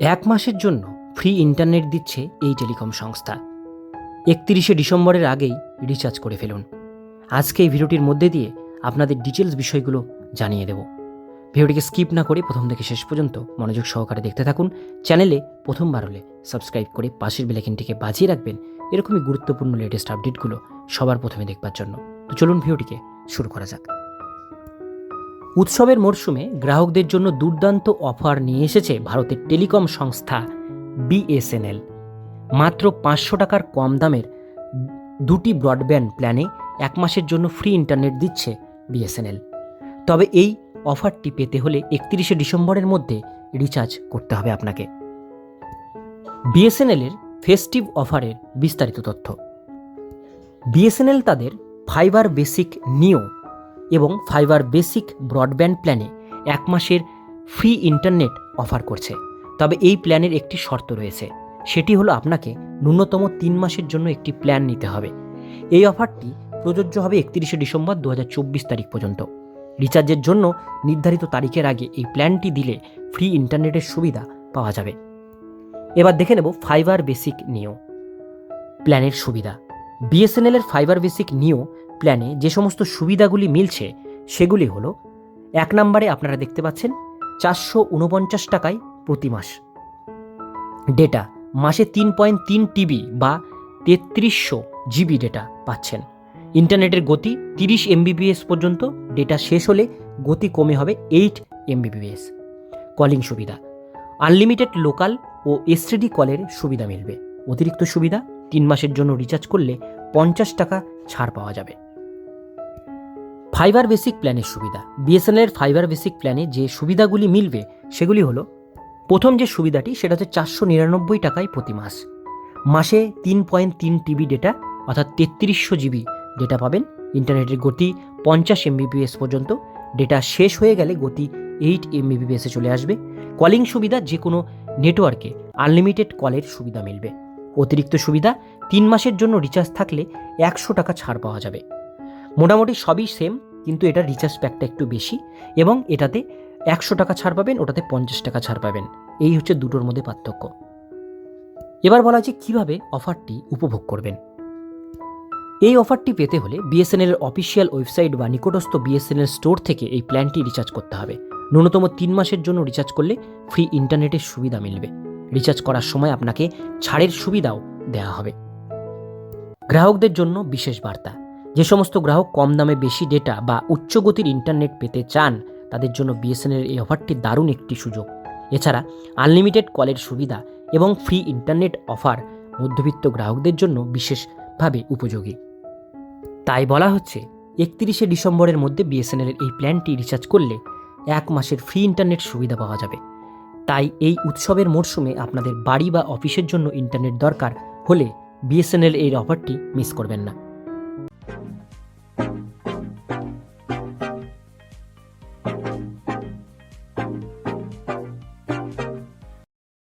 এক মাসের জন্য ফ্রি ইন্টারনেট দিচ্ছে এই টেলিকম সংস্থা। একত্রিশে ডিসেম্বরের আগেই রিচার্জ করে ফেলুন। আজকে এই ভিডিওটির মধ্যে দিয়ে আপনাদের ডিটেলস বিষয়গুলো জানিয়ে দেব। ভিডিওটিকে স্কিপ না করে প্রথম থেকে শেষ পর্যন্ত মনোযোগ সহকারে দেখতে থাকুন। চ্যানেলে প্রথমবার হলে সাবস্ক্রাইব করে পাশের বেলাইকিনটিকে বাজিয়ে রাখবেন এরকমই গুরুত্বপূর্ণ লেটেস্ট আপডেটগুলো সবার প্রথমে দেখবার জন্য। তো চলুন ভিডিওটিকে শুরু করা যাক। উৎসবের মরশুমে গ্রাহকদের জন্য দুর্দান্ত অফার নিয়ে এসেছে ভারতের টেলিকম সংস্থা বিএসএনএল। মাত্র পাঁচশো টাকার কম দামের দুটি ব্রডব্যান্ড প্ল্যানে এক মাসের জন্য ফ্রি ইন্টারনেট দিচ্ছে বিএসএনএল। তবে এই অফারটি পেতে হলে একত্রিশে ডিসেম্বরের মধ্যে রিচার্জ করতে হবে আপনাকে। বিএসএনএলের ফেস্টিভ অফারের বিস্তারিত তথ্য। বিএসএনএল তাদের ফাইবার বেসিক নিও এবং ফাইবার বেসিক ব্রডব্যান্ড প্ল্যানে এক মাসের ফ্রি ইন্টারনেট অফার করছে। তবে এই প্ল্যানের একটি শর্ত রয়েছে। সেটি হলো আপনাকে ন্যূনতম তিন মাসের জন্য একটি প্ল্যান নিতে হবে। এই অফারটি প্রযোজ্য হবে একত্রিশে ডিসেম্বর দু হাজার চব্বিশ তারিখ পর্যন্ত। রিচার্জের জন্য নির্ধারিত তারিখের আগে এই প্ল্যানটি দিলে ফ্রি ইন্টারনেটের সুবিধা পাওয়া যাবে। এবার দেখে নেব ফাইবার বেসিক নিও। প্ল্যানের সুবিধা। বিএসএনএল এর ফাইবার বেসিক নিও প্ল্যানে যে সমস্ত সুবিধাগুলি মিলছে, সেগুলি হলো, এক নম্বরে আপনারা দেখতে পাচ্ছেন চারশো উনপঞ্চাশ টাকায় প্রতি মাস। ডেটা, মাসে তিন পয়েন্ট তিন টিবি বা তেত্রিশশো জিবি ডেটা পাচ্ছেন। ইন্টারনেটের গতি তিরিশ এমবিবিএস পর্যন্ত, ডেটা শেষ হলে গতি কমে হবে এইট এমবিবিএস কলিং সুবিধা, আনলিমিটেড লোকাল ও এসটিডি কলের সুবিধা মিলবে। অতিরিক্ত সুবিধা, তিন মাসের জন্য রিচার্জ করলে পঞ্চাশ টাকা ছাড় পাওয়া যাবে। ফাইবার বেসিক প্ল্যানের সুবিধা। বিএসএনএল এর ফাইবার বেসিক প্ল্যানে যে সুবিধাগুলি মিলবে, সেগুলি হলো, প্রথম যে সুবিধাটি, সেটা হচ্ছে চারশো নিরানব্বই টাকায় প্রতি মাস। মাসে তিন পয়েন্ট তিন টিবি ডেটা, অর্থাৎ তেত্রিশশো জিবি ডেটা পাবেন। ইন্টারনেটের গতি পঞ্চাশ এমবিপিএস পর্যন্ত। ডেটা শেষ হয়ে গেলে গতি এইট এমবিপিএসে চলে আসবে। কলিং সুবিধা, যে কোনো নেটওয়ার্কে আনলিমিটেড কলের সুবিধা মিলবে। অতিরিক্ত সুবিধা, তিন মাসের জন্য রিচার্জ থাকলে একশো টাকা ছাড় পাওয়া যাবে। মোটামুটি সবই সেম। কিন্তু এটা রিচার্জ প্যাকটা একটু বেশি এবং এটাতে একশো টাকা ছাড় পাবেন, ওটাতে পঞ্চাশ টাকা ছাড় পাবেন। এই হচ্ছে দুটোর মধ্যে পার্থক্য। এবার বলা যে কীভাবে অফারটি উপভোগ করবেন। এই অফারটি পেতে হলে বিএসএনএল অফিসিয়াল ওয়েবসাইট বা নিকটস্থ বিএসএনএল স্টোর থেকে এই প্ল্যানটি রিচার্জ করতে হবে। ন্যূনতম তিন মাসের জন্য রিচার্জ করলে ফ্রি ইন্টারনেটের সুবিধা মিলবে। রিচার্জ করার সময় আপনাকে ছাড়ের সুবিধাও দেওয়া হবে। গ্রাহকদের জন্য বিশেষ বার্তা। যে সমস্ত গ্রাহক কম দামে বেশি ডেটা বা উচ্চ গতির ইন্টারনেট পেতে চান, তাদের জন্য বিএসএনএল এই অফারটি দারুণ একটি সুযোগ। এছাড়া আনলিমিটেড কলের সুবিধা এবং ফ্রি ইন্টারনেট অফার মধ্যবিত্ত গ্রাহকদের জন্য বিশেষভাবে উপযোগী। তাই বলা হচ্ছে, একত্রিশে ডিসেম্বরের মধ্যে বিএসএনএল এর এই প্ল্যানটি রিচার্জ করলে এক মাসের ফ্রি ইন্টারনেট সুবিধা পাওয়া যাবে। তাই এই উৎসবের মরশুমে আপনাদের বাড়ি বা অফিসের জন্য ইন্টারনেট দরকার হলে বিএসএনএল এই অফারটি মিস করবেন না।